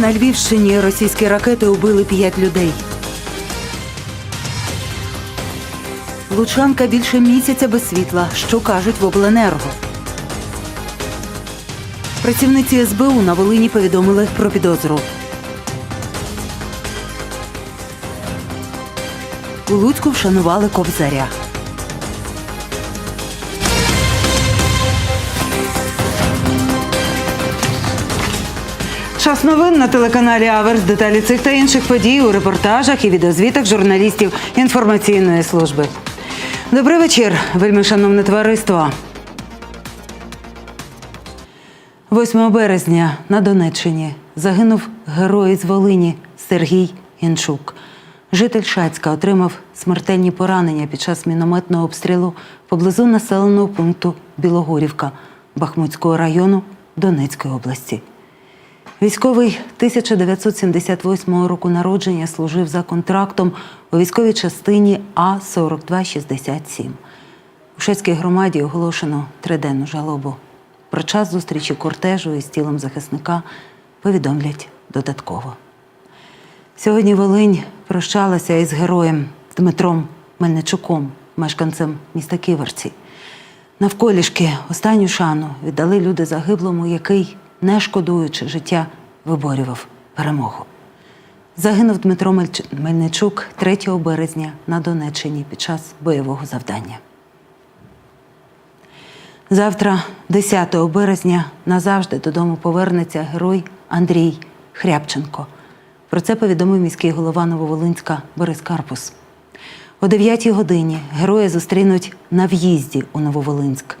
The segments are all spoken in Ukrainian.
На Львівщині російські ракети убили п'ять людей. Лучанка більше місяця без світла. Що кажуть в обленерго? Працівниці СБУ на Волині повідомили про підозру. У Луцьку вшанували Кобзаря. Час новин на телеканалі Аверс. Деталі цих та інших подій у репортажах і відеозвітах журналістів інформаційної служби. Добрий вечір, вельми шановне товариство. 8 березня на Донеччині загинув герой з Волині Сергій Інчук. Житель Шацька отримав смертельні поранення під час мінометного обстрілу поблизу населеного пункту Білогорівка Бахмутського району Донецької області. Військовий 1978 року народження служив за контрактом у військовій частині А-4267. У Шацькій громаді оголошено триденну жалобу. Про час зустрічі кортежу із тілом захисника повідомлять додатково. Сьогодні Волинь прощалася із героєм Дмитром Мельничуком, мешканцем міста Ківерці. Навколішки останню шану віддали люди загиблому, який, не шкодуючи життя, виборював перемогу. Загинув Дмитро Мельничук 3 березня на Донеччині під час бойового завдання. Завтра, 10 березня, назавжди додому повернеться герой Андрій Хрябченко. Про це повідомив міський голова Нововолинська Борис Карпус. О 9 годині героя зустрінуть на в'їзді у Нововолинськ.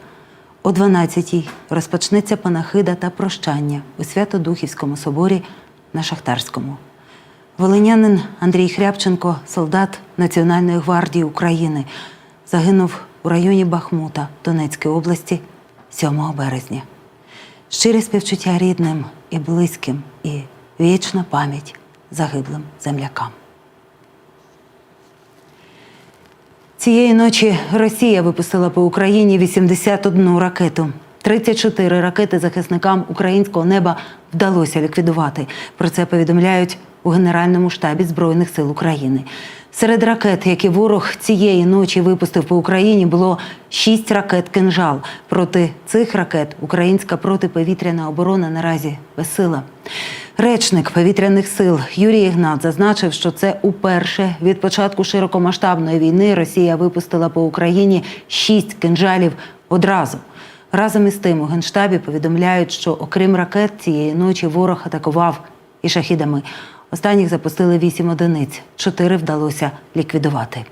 О 12-й розпочнеться панахида та прощання у Свято-Духівському соборі на Шахтарському. Волинянин Андрій Хрябченко, солдат Національної гвардії України, загинув у районі Бахмута Донецької області 7 березня. Щирі співчуття рідним і близьким, і вічна пам'ять загиблим землякам. Цієї ночі Росія випустила по Україні 81 ракету. 34 ракети захисникам українського неба вдалося ліквідувати. Про це повідомляють у Генеральному штабі Збройних сил України. Серед ракет, які ворог цієї ночі випустив по Україні, було 6 ракет кинжал. Проти цих ракет українська протиповітряна оборона наразі безсила. Речник повітряних сил Юрій Ігнат зазначив, що це уперше від початку широкомасштабної війни Росія випустила по Україні шість кинжалів одразу. Разом із тим у генштабі повідомляють, що окрім ракет цієї ночі ворог атакував і шахідами. Останніх запустили вісім одиниць, чотири вдалося ліквідувати.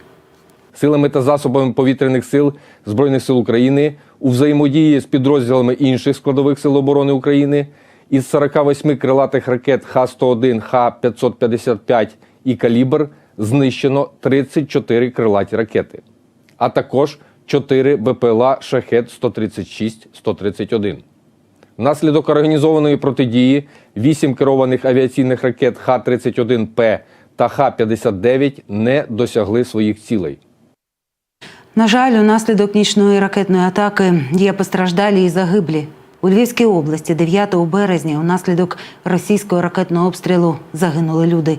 силами та засобами повітряних сил Збройних сил України у взаємодії з підрозділами інших складових сил оборони України із 48 крилатих ракет Х-101, Х-555 і «Калібр» знищено 34 крилаті ракети, а також 4 БПЛА «Шахет-136-131. Внаслідок організованої протидії 8 керованих авіаційних ракет Х-31П та Х-59 не досягли своїх цілей. На жаль, унаслідок нічної ракетної атаки є постраждалі і загиблі. У Львівській області 9 березня унаслідок російського ракетного обстрілу загинули люди.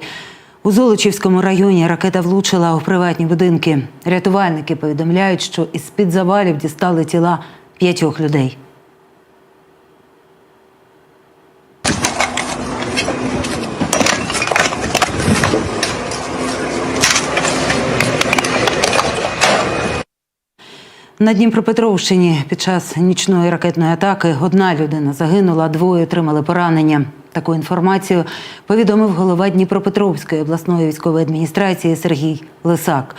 У Золочівському районі ракета влучила у приватні будинки. Рятувальники повідомляють, що із-під завалів дістали тіла п'ятьох людей. На Дніпропетровщині під час нічної ракетної атаки одна людина загинула, двоє отримали поранення. Таку інформацію повідомив голова Дніпропетровської обласної військової адміністрації Сергій Лисак.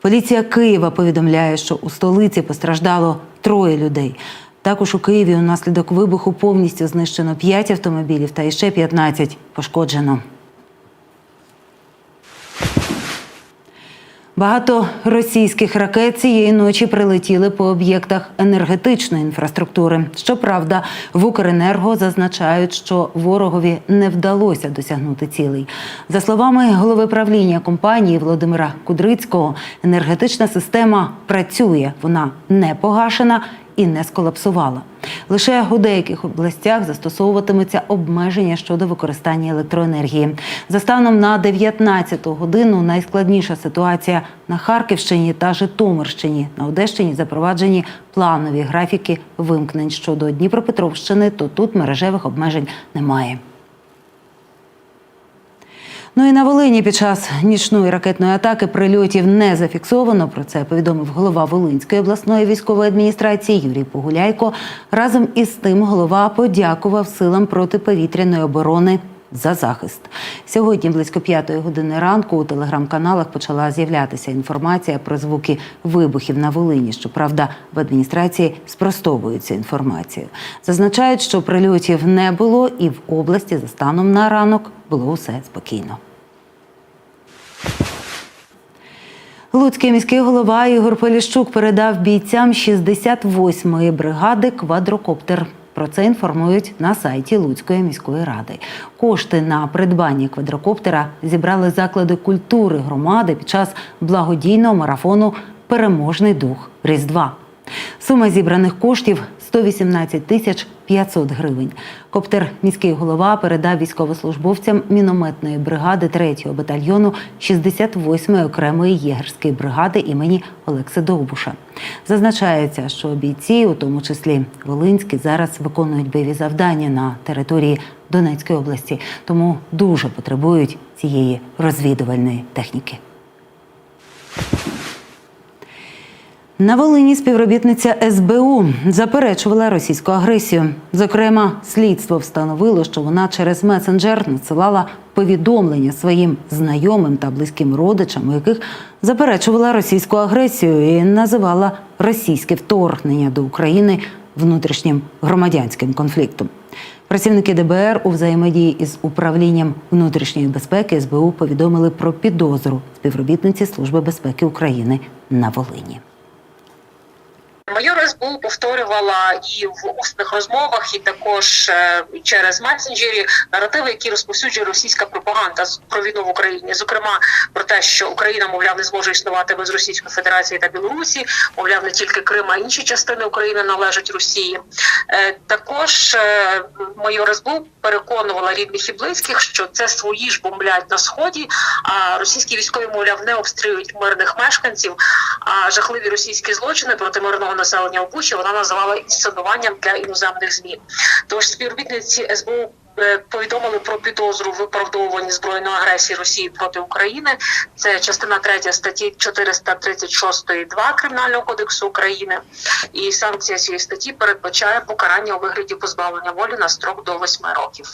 Поліція Києва повідомляє, що у столиці постраждало троє людей. Також у Києві унаслідок вибуху повністю знищено 5 автомобілів та іще 15 пошкоджено. Багато російських ракет цієї ночі прилетіли по об'єктах енергетичної інфраструктури. Щоправда, в Укренерго зазначають, що ворогові не вдалося досягнути цілей. За словами голови правління компанії Володимира Кудрицького, енергетична система працює, вона не погашена і не сколапсувала. Лише у деяких областях застосовуватимуться обмеження щодо використання електроенергії. За станом на 19 годину найскладніша ситуація на Харківщині та Житомирщині. На Одещині запроваджені планові графіки вимкнень щодо Дніпропетровщини, то тут мережевих обмежень немає. Ну і на Волині під час нічної ракетної атаки прильотів не зафіксовано. Про це повідомив голова Волинської обласної військової адміністрації Юрій Погуляйко. Разом із тим голова подякував силам протиповітряної оборони. За захист сьогодні близько п'ятої години ранку у телеграм-каналах почала з'являтися інформація про звуки вибухів на Волині. Щоправда, в адміністрації спростовують цю інформацію. Зазначають, що прильотів не було, і в області за станом на ранок було усе спокійно. Луцький міський голова Ігор Поліщук передав бійцям 68-ї бригади квадрокоптер. Про це інформують на сайті Луцької міської ради. Кошти на придбання квадрокоптера зібрали заклади культури громади під час благодійного марафону Переможний дух Різдва. Сума зібраних коштів 118 тисяч 500 гривень. Коптер міський голова передав військовослужбовцям мінометної бригади 3-го батальйону 68-ї окремої єгерської бригади імені Олекси Довбуша. Зазначається, що бійці, у тому числі Волинські, зараз виконують бойові завдання на території Донецької області, тому дуже потребують цієї розвідувальної техніки. На Волині співробітниця СБУ заперечувала російську агресію. Зокрема, слідство встановило, що вона через месенджер надсилала повідомлення своїм знайомим та близьким родичам, у яких заперечувала російську агресію і називала російське вторгнення до України внутрішнім громадянським конфліктом. Працівники ДБР у взаємодії із управлінням внутрішньої безпеки СБУ повідомили про підозру співробітниці Служби безпеки України на Волині. Майор СБУ повторювала і в усних розмовах, і також е, через месенджері наративи, які розповсюджує російська пропаганда про війну в Україні, зокрема про те, що Україна, мовляв, не зможе існувати без Російської Федерації та Білорусі, мовляв, не тільки Крим, а інші частини України належать Росії. Е, Також е, майор СБУ переконувала рідних і близьких, що це свої ж бомблять на сході. А російські військові, мовляв, не обстрілюють мирних мешканців. А жахливі російські злочини проти мирного населення в Бучі вона називала інсценуванням для іноземних змі. Тож співробітниці СБУ е, повідомили про підозру в виправдовуванні збройної агресії Росії проти України. Це частина 3 статті 436 2 Кримінального кодексу України. І санкція цієї статті передбачає покарання у вигляді позбавлення волі на строк до 8 років.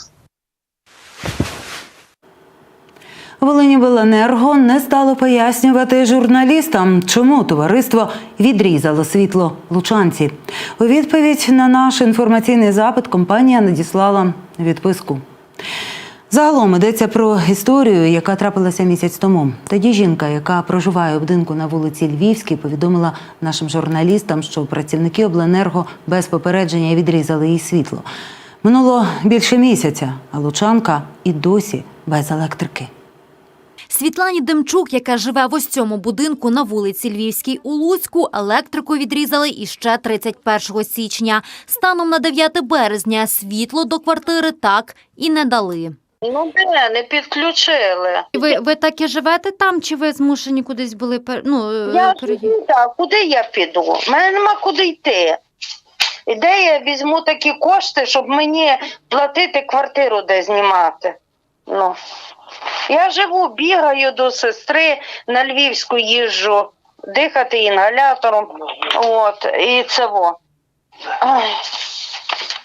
Волинівеленерго не стало пояснювати журналістам, чому товариство відрізало світло лучанці. У відповідь на наш інформаційний запит компанія надіслала відписку. Загалом йдеться про історію, яка трапилася місяць тому. Тоді жінка, яка проживає у будинку на вулиці Львівській, повідомила нашим журналістам, що працівники обленерго без попередження відрізали їй світло. Минуло більше місяця, а лучанка і досі без електрики. Світлані Демчук, яка живе в ось цьому будинку на вулиці Львівській у Луцьку, електрику відрізали іще 31 січня. Станом на 9 березня світло до квартири так і не дали. Ну де, не підключили. Ви, ви так і живете там, чи ви змушені кудись були пер... ну, е, Я переїхати? живу, так, куди я піду? У мене нема куди йти. І де я візьму такі кошти, щоб мені платити квартиру, де знімати? Ну. Я живу, бігаю до сестри, на Львівську їжджу, дихати інгалятором. От, і це во.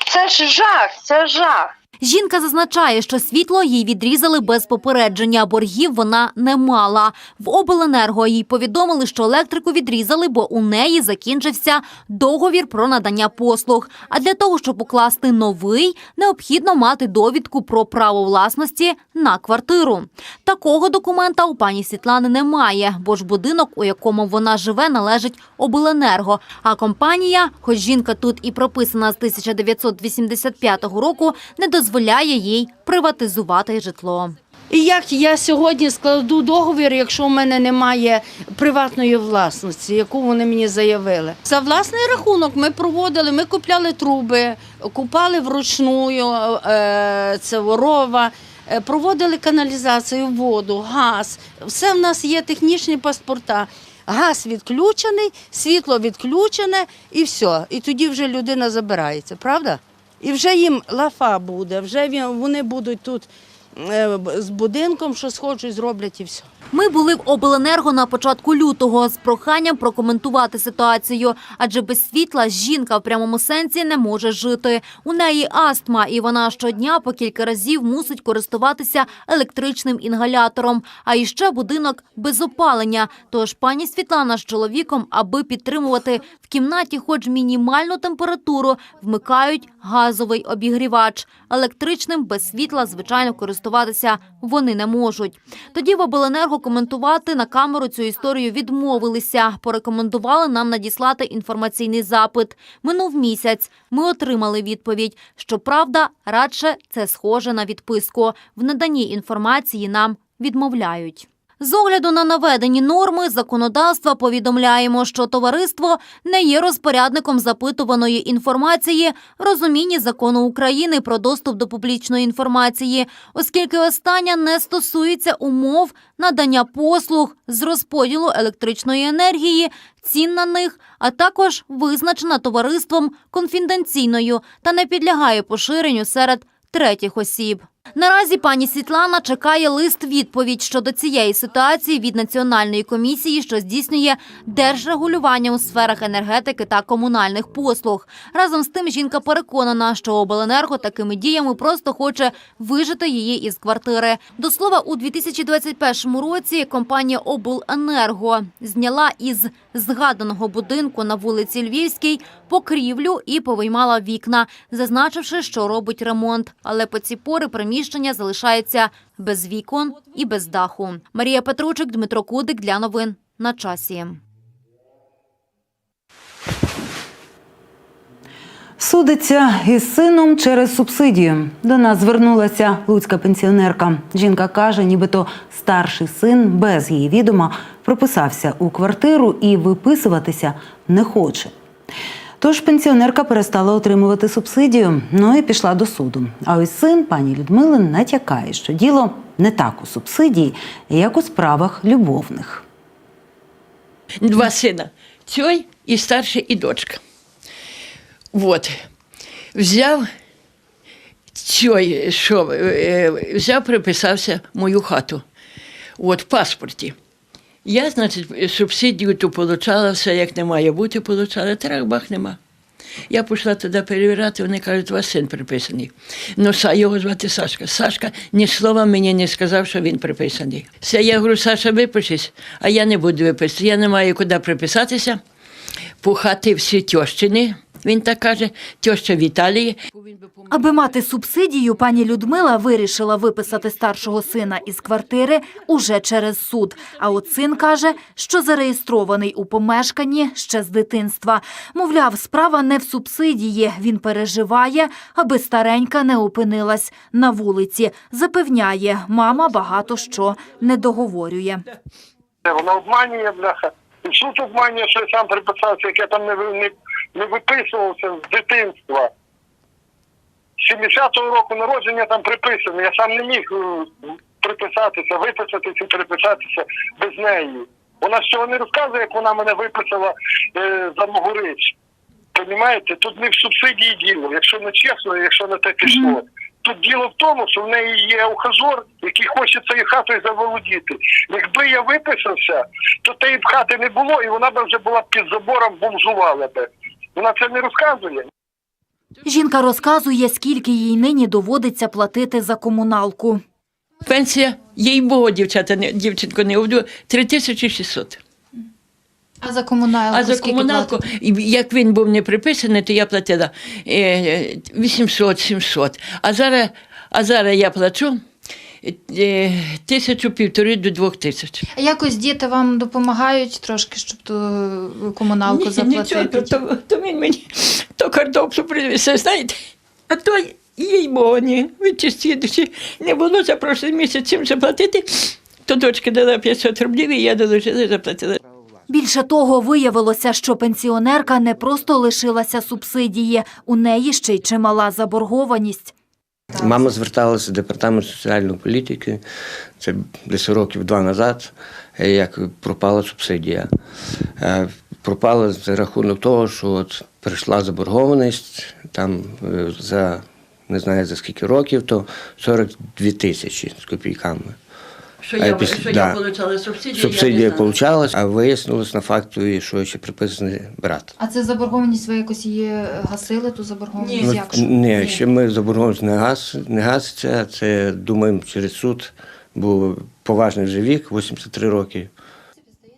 Це ж жах, це жах. Жінка зазначає, що світло їй відрізали без попередження, боргів вона не мала. В обленерго їй повідомили, що електрику відрізали, бо у неї закінчився договір про надання послуг. А для того, щоб укласти новий, необхідно мати довідку про право власності на квартиру. Такого документа у пані Світлани немає, бо ж будинок, у якому вона живе, належить обленерго. А компанія, хоч жінка тут і прописана з 1985 року, не дозволяє їй приватизувати житло. І як я сьогодні складу договір, якщо в мене немає приватної власності, яку вони мені заявили? За власний рахунок ми проводили, ми купляли труби, купали вручну е, це ворова. е, Проводили каналізацію, воду, газ. Все в нас є технічні паспорта. Газ відключений, світло відключене і все. І тоді вже людина забирається, правда? І вже їм лафа буде, вже вони будуть тут е, з будинком, що схочуть, зроблять і все. Ми були в обленерго на початку лютого з проханням прокоментувати ситуацію, адже без світла жінка в прямому сенсі не може жити. У неї астма, і вона щодня по кілька разів мусить користуватися електричним інгалятором. А іще будинок без опалення. Тож пані Світлана з чоловіком, аби підтримувати в кімнаті хоч мінімальну температуру, вмикають газовий обігрівач. Електричним без світла, звичайно, користуватися вони не можуть. Тоді в обленерго коментувати на камеру цю історію відмовилися. Порекомендували нам надіслати інформаційний запит. Минув місяць. Ми отримали відповідь. Щоправда, радше це схоже на відписку. В наданні інформації нам відмовляють. З огляду на наведені норми законодавства повідомляємо, що товариство не є розпорядником запитуваної інформації, розумінні закону України про доступ до публічної інформації, оскільки остання не стосується умов надання послуг з розподілу електричної енергії, цін на них, а також визначена товариством конфіденційною та не підлягає поширенню серед третіх осіб. Наразі пані Світлана чекає лист відповідь щодо цієї ситуації від Національної комісії, що здійснює держрегулювання у сферах енергетики та комунальних послуг. Разом з тим, жінка переконана, що обленерго такими діями просто хоче вижити її із квартири. До слова, у 2021 році компанія Обленерго зняла із згаданого будинку на вулиці Львівській покрівлю і повиймала вікна, зазначивши, що робить ремонт. Але по ці пори приміщення залишається без вікон і без даху. Марія Петручик, Дмитро Кудик для новин на часі. Судиться із сином через субсидію. До нас звернулася луцька пенсіонерка. Жінка каже, нібито старший син без її відома прописався у квартиру і виписуватися не хоче. Тож пенсіонерка перестала отримувати субсидію, ну і пішла до суду. А ось син пані Людмили натякає, що діло не так у субсидії, як у справах любовних. Два сина. Цей і старший, і дочка. Вот. Взяв цей, що е, взяв, приписався мою хату. От, в паспорті. Я, значить, субсидію ту получала, все як не має бути, получала, трах-бах нема. Я пішла туди перевіряти, вони кажуть, у вас син приписаний. Ну, його звати Сашка. Сашка ні слова мені не сказав, що він приписаний. Все, я говорю, Саша, випишись, а я не буду виписати. Я не маю куди приписатися. Пухати всі тьощини. Він так каже, тьоща в Італії. Аби мати субсидію, пані Людмила вирішила виписати старшого сина із квартири уже через суд. А от син каже, що зареєстрований у помешканні ще з дитинства. Мовляв, справа не в субсидії. Він переживає, аби старенька не опинилась на вулиці. Запевняє, мама багато що не договорює. Вона обманює, бляха. І суд обманює, що я сам приписався, як я там не, ви- не, виписувався з дитинства. З 70-го року народження там приписано. Я сам не міг е, приписатися, виписатися приписатися без неї. Вона ж цього не розказує, як вона мене виписала е, за мого річ. Понімаєте? Тут не в субсидії діло, якщо не чесно, якщо на те пішло. Тут діло в тому, що в неї є ухажор, який хоче цією хатою заволодіти. Якби я виписався, то тієї б хати не було, і вона б вже була під забором, бомжувала би. Вона це не розказує. Жінка розказує, скільки їй нині доводиться платити за комуналку. Пенсія, їй Богу, дівчата, не, дівчинко, не обду, 3600. А за комуналку? А за комуналку, як він був не приписаний, то я платила е, 800-700. А зараз, а зараз я плачу е, тисячу півтори до двох тисяч. А якось діти вам допомагають трошки, щоб ту е, комуналку Ні, заплатити? Нічого, то, то він мені то картоплю привіз, знаєте. А той їй бо ні, чисті душі не було за прошлий місяць чим заплатити, то дочка дала 500 рублів, і я доложила і заплатила. Більше того, виявилося, що пенсіонерка не просто лишилася субсидії, у неї ще й чимала заборгованість. Мама зверталася в департамент соціальної політики, це десь років два назад, е, як пропала субсидія. Е, Пропала за рахунок того, що от прийшла заборгованість там е, за не знаю за скільки років, то 42 тисячі з копійками. Що я, після- що да. я отримала субсидію, Субсидія получалась, а вияснилось на факту, що ще приписаний брат. А це заборгованість, ви якось її гасили, ту заборгованість? Ні. Як? Ні, Ні, ще ми заборгованість не газ, не гаситься. Це думаємо через суд, бо поважний вже вік, 83 роки.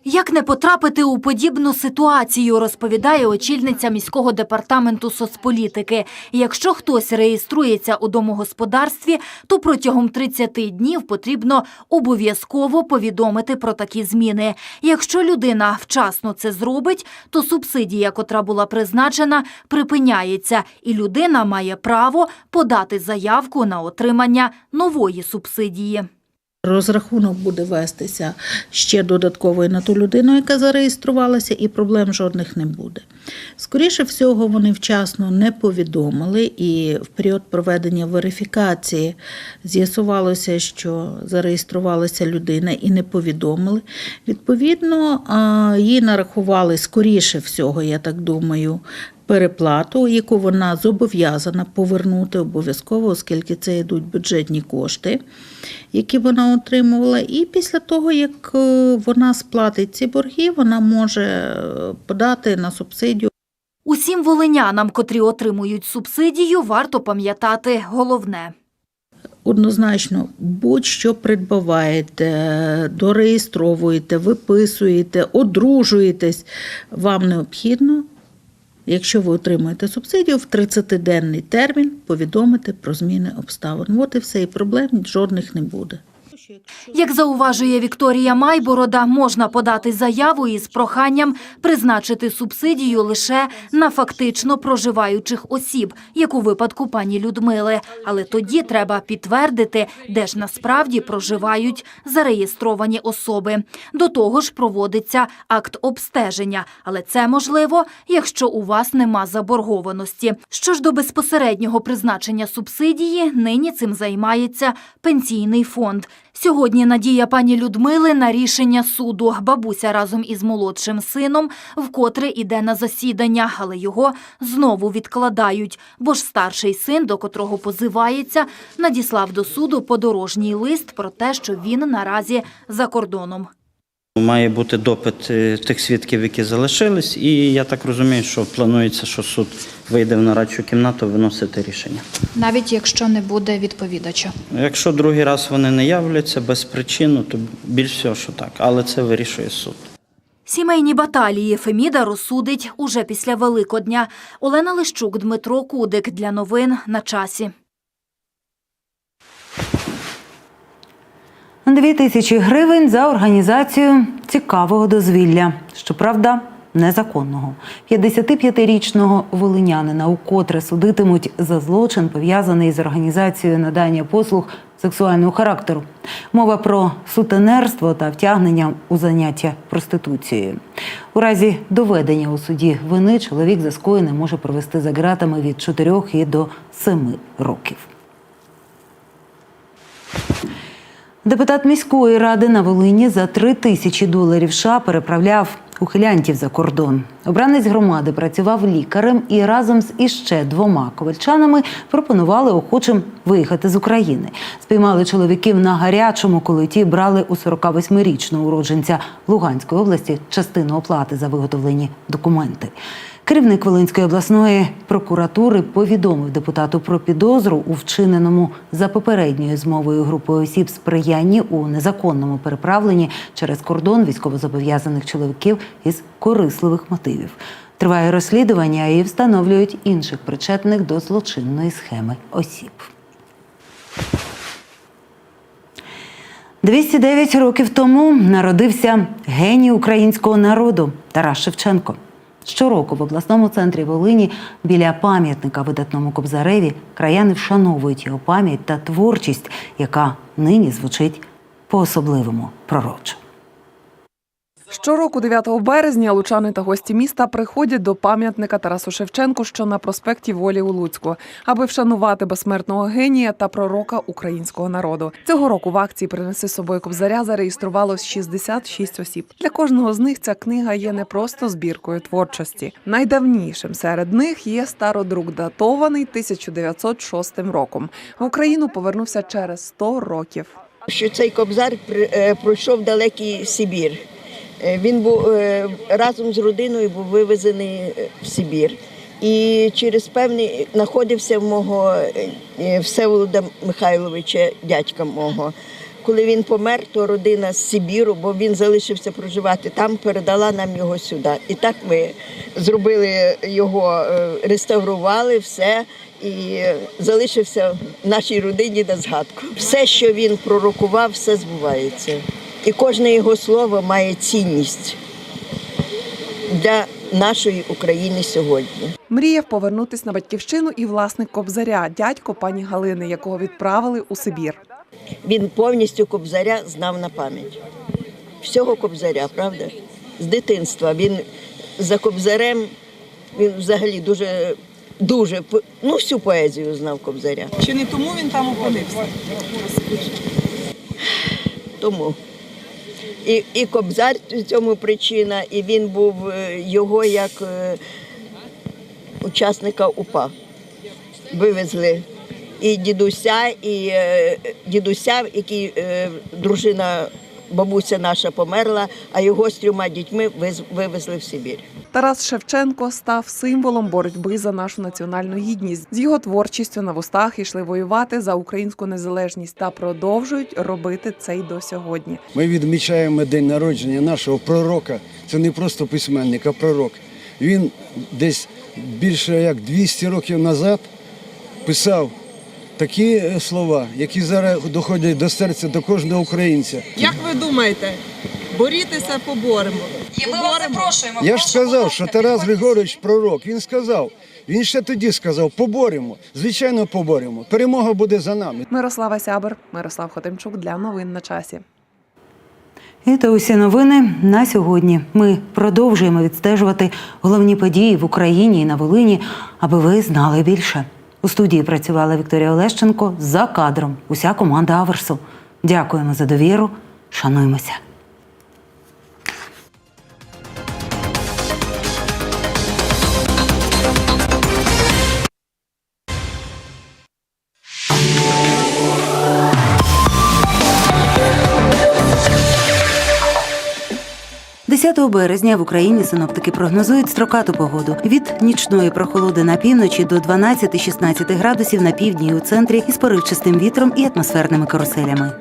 Як не потрапити у подібну ситуацію, розповідає очільниця міського департаменту соцполітики. Якщо хтось реєструється у домогосподарстві, то протягом 30 днів потрібно обов'язково повідомити про такі зміни. Якщо людина вчасно це зробить, то субсидія, котра була призначена, припиняється, і людина має право подати заявку на отримання нової субсидії. Розрахунок буде вестися ще додатково і на ту людину, яка зареєструвалася, і проблем жодних не буде. Скоріше всього, вони вчасно не повідомили, і в період проведення верифікації з'ясувалося, що зареєструвалася людина і не повідомили. Відповідно, їй нарахували скоріше всього, я так думаю, переплату, яку вона зобов'язана повернути обов'язково, оскільки це йдуть бюджетні кошти, які вона отримувала. І після того, як е, вона сплатить ці борги, вона може е, подати на субсидію. Усім волинянам, котрі отримують субсидію, варто пам'ятати головне. Однозначно, будь-що придбаваєте, дореєстровуєте, виписуєте, одружуєтесь, вам необхідно, якщо ви отримуєте субсидію, в 30-денний термін повідомити про зміни обставин. От і все, і проблем жодних не буде. Як зауважує Вікторія Майборода, можна подати заяву із проханням призначити субсидію лише на фактично проживаючих осіб, як у випадку пані Людмили. Але тоді треба підтвердити, де ж насправді проживають зареєстровані особи. До того ж проводиться акт обстеження, але це можливо, якщо у вас нема заборгованості. Що ж до безпосереднього призначення субсидії, нині цим займається пенсійний фонд. Сьогодні надія пані Людмили на рішення суду. Бабуся разом із молодшим сином вкотре іде на засідання, але його знову відкладають, бо ж старший син, до котрого позивається, надіслав до суду подорожній лист про те, що він наразі за кордоном. Має бути допит е, тих свідків, які залишились, і я так розумію, що планується, що суд вийде в нарадчу кімнату виносити рішення. Навіть якщо не буде відповідача. Якщо другий раз вони не являться без причини, то більш всього, що так, але це вирішує суд. Сімейні баталії Феміда розсудить уже після Великодня. Олена Лищук, Дмитро Кудик для новин на часі. Дві тисячі гривень за організацію цікавого дозвілля. Щоправда, незаконного. 55-річного волинянина укотре судитимуть за злочин, пов'язаний з організацією надання послуг сексуального характеру. Мова про сутенерство та втягнення у заняття проституцією. У разі доведення у суді вини чоловік за скоєне може провести за ґратами від 4 і до 7 років. Депутат міської ради на Волині за три тисячі доларів США переправляв ухилянтів за кордон. Обранець громади працював лікарем і разом з іще двома ковальчанами пропонували охочим виїхати з України. Спіймали чоловіків на гарячому, коли ті брали у 48-річного уродженця Луганської області частину оплати за виготовлені документи. Керівник Волинської обласної прокуратури повідомив депутату про підозру у вчиненому за попередньою змовою групою осіб сприянні у незаконному переправленні через кордон військовозобов'язаних чоловіків із корисливих мотивів. Триває розслідування і встановлюють інших причетних до злочинної схеми осіб. 209 років тому народився геній українського народу Тарас Шевченко. Щороку в обласному центрі Волині біля пам'ятника видатному Кобзареві краяни вшановують його пам'ять та творчість, яка нині звучить по-особливому пророчо. Щороку, 9 березня, лучани та гості міста приходять до пам'ятника Тарасу Шевченку, що на проспекті Волі у Луцьку, аби вшанувати безсмертного генія та пророка українського народу. Цього року в акції Принеси з собою кобзаря зареєструвалось 66 осіб. Для кожного з них ця книга є не просто збіркою творчості. Найдавнішим серед них є стародрук, датований 1906 роком. В Україну повернувся через 100 років. що цей кобзар е, пройшов далекий Сибір. Е, Він був е, разом з родиною був вивезений е, в Сибір. І через певний знаходився в мого Всеволода Михайловича, дядька мого. Коли він помер, то родина з Сибіру, бо він залишився проживати там, передала нам його сюди. І так ми зробили його, реставрували все і залишився в нашій родині на згадку. Все, що він пророкував, все збувається. І кожне його слово має цінність для нашої України сьогодні. Мріяв повернутись на батьківщину і власник кобзаря, дядько пані Галини, якого відправили у Сибір. Він повністю кобзаря знав на пам'ять. Всього кобзаря, правда? З дитинства. Він за кобзарем, він взагалі дуже, дуже ну, всю поезію знав кобзаря. Чи не тому він там опинився? Тому. І, і Кобзар в цьому причина, і він був е, його як е, учасника УПА. Вивезли і дідуся, і е, дідуся, який дружина, бабуся наша померла, а його з трьома дітьми вивезли в Сибір. Тарас Шевченко став символом боротьби за нашу національну гідність. З його творчістю на вустах йшли воювати за українську незалежність та продовжують робити це й до сьогодні. Ми відмічаємо день народження нашого пророка. Це не просто письменник, а пророк. Він десь більше як 200 років назад писав такі е, слова, які зараз доходять до серця до кожного українця. Як ви думаєте, борітеся поборемо? І ми вас запрошуємо. Я ж сказав, що Тарас Григорович пророк. Він сказав, він ще тоді сказав: поборемо. Звичайно, поборемо. Перемога буде за нами. Мирослава Сябер, Мирослав Хотимчук для новин на часі. І то усі новини на сьогодні. Ми продовжуємо відстежувати головні події в Україні і на Волині, аби ви знали більше. У студії працювала Вікторія Олещенко за кадром. Уся команда Аверсу. Дякуємо за довіру. Шануємося. – 10 березня в Україні синоптики прогнозують строкату погоду від нічної прохолоди на півночі до 12-16 градусів на півдні і у центрі із поривчастим вітром і атмосферними каруселями.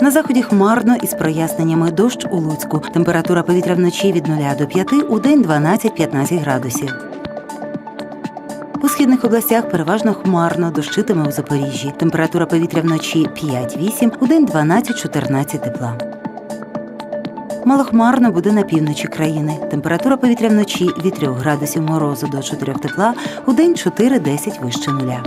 На заході хмарно із проясненнями дощ у Луцьку. Температура повітря вночі від 0 до 5, у день 12-15 градусів. У східних областях переважно хмарно, дощитиме у Запоріжжі. Температура повітря вночі 5-8, у день 12-14 тепла. Малохмарно буде на півночі країни. Температура повітря вночі від 3 градусів морозу до 4 тепла, у день 4-10 вище нуля.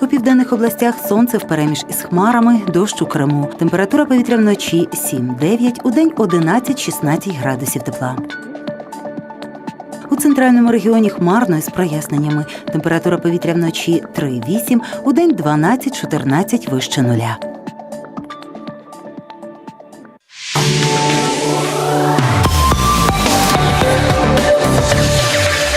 У південних областях сонце впереміж із хмарами, дощ у Криму. Температура повітря вночі 7-9, у день 11-16 градусів тепла. У центральному регіоні хмарно із проясненнями. Температура повітря вночі 3-8, у день 12-14 вище нуля.